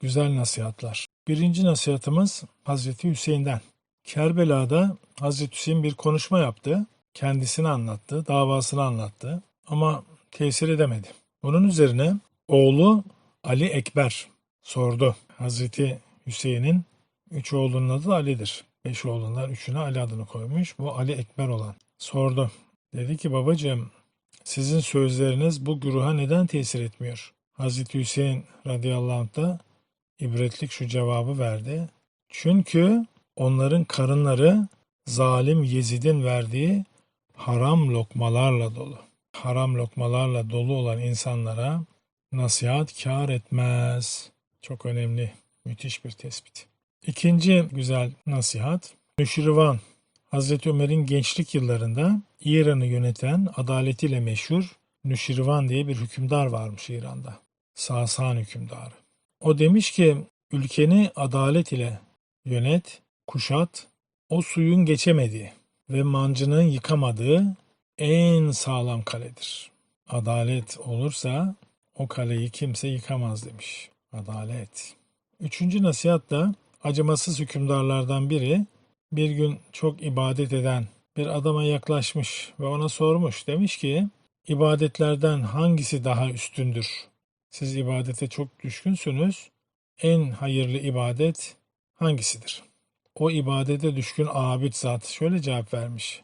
güzel nasihatlar. Birinci nasihatımız Hazreti Hüseyin'den. Kerbela'da Hazreti Hüseyin bir konuşma yaptı. Kendisini anlattı, davasını anlattı ama tesir edemedi. Bunun üzerine oğlu Ali Ekber sordu. Hazreti Hüseyin'in üç oğlunun adı Ali'dir. Beş oğlundan üçüne Ali adını koymuş. Bu Ali Ekber olan. Sordu. Dedi ki babacığım sizin sözleriniz bu güruha neden tesir etmiyor? Hazreti Hüseyin radıyallahu anh da ibretlik şu cevabı verdi. Çünkü onların karınları zalim Yezid'in verdiği haram lokmalarla dolu. Haram lokmalarla dolu olan insanlara nasihat kâr etmez. Çok önemli, müthiş bir tespit. İkinci güzel nasihat, Nüşirvan, Hazreti Ömer'in gençlik yıllarında İran'ı yöneten adaletiyle meşhur Nüşirvan diye bir hükümdar varmış İran'da. Sasan hükümdarı. O demiş ki ülkeni adalet ile yönet, kuşat, o suyun geçemediği ve mancının yıkamadığı en sağlam kaledir. Adalet olursa o kaleyi kimse yıkamaz demiş. Adalet. Üçüncü nasihat da acımasız hükümdarlardan biri bir gün çok ibadet eden bir adama yaklaşmış ve ona sormuş. Demiş ki ibadetlerden hangisi daha üstündür? Siz ibadete çok düşkünsünüz. En hayırlı ibadet hangisidir? O ibadete düşkün abid zat şöyle cevap vermiş.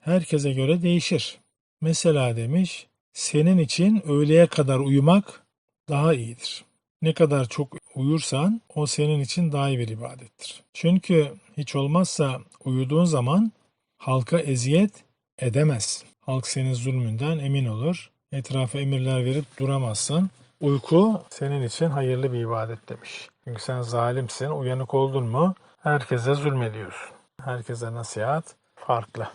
Herkese göre değişir. Mesela demiş, senin için öğleye kadar uyumak daha iyidir. Ne kadar çok uyursan o senin için daha iyi bir ibadettir. Çünkü hiç olmazsa uyuduğun zaman halka eziyet edemez. Halk senin zulmünden emin olur. Etrafa emirler verip duramazsın. Uyku senin için hayırlı bir ibadet demiş. Çünkü sen zalimsin, uyanık oldun mu herkese zulmediyorsun. Herkese nasihat farklı.